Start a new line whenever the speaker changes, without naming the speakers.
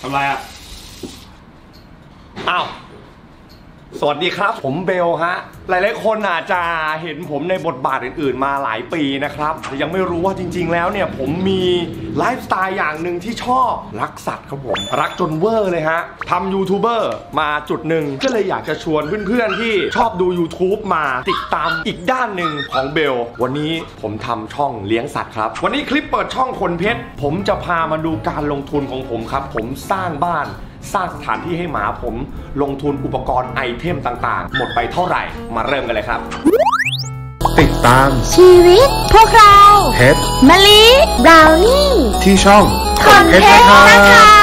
ทำไรอะ อ้าว สวัสดีครับ ผมเบลฮะ หลายๆ คนอาจจะเห็นผมในบทบาทอื่นๆ มาหลายปีนะครับแต่ยังไม่รู้ว่าจริง ๆ แล้วเนี่ย ผมมีไลฟ์สไตล์อย่างหนึ่งที่ชอบรักสัตว์ครับผม รักจนเวอร์เลยฮะทำยูทูบเบอร์มาจุดหนึ่งก็เลยอยากจะชวนเพื่อนๆ ที่ชอบดู YouTube มาติดตามอีกด้านหนึ่งของเบล วันนี้ผมทำช่องเลี้ยงสัตว์ครับ วันนี้คลิปเปิดช่องคนเพชรผมจะพามาดูการลงทุนของผมครับ ผมสร้างบ้าน สร้างสถานที่ให้หมาผม ลงทุนอุปกรณ์ไอเทมต่างๆ หมดไปเท่าไหร่มาเริ่มกันเลยครับ
ติดตาม
ชีวิต พวกเรา
เพชร
มะลิบราวนี่
ที่ช่อง
คอนเทนต์นะคะ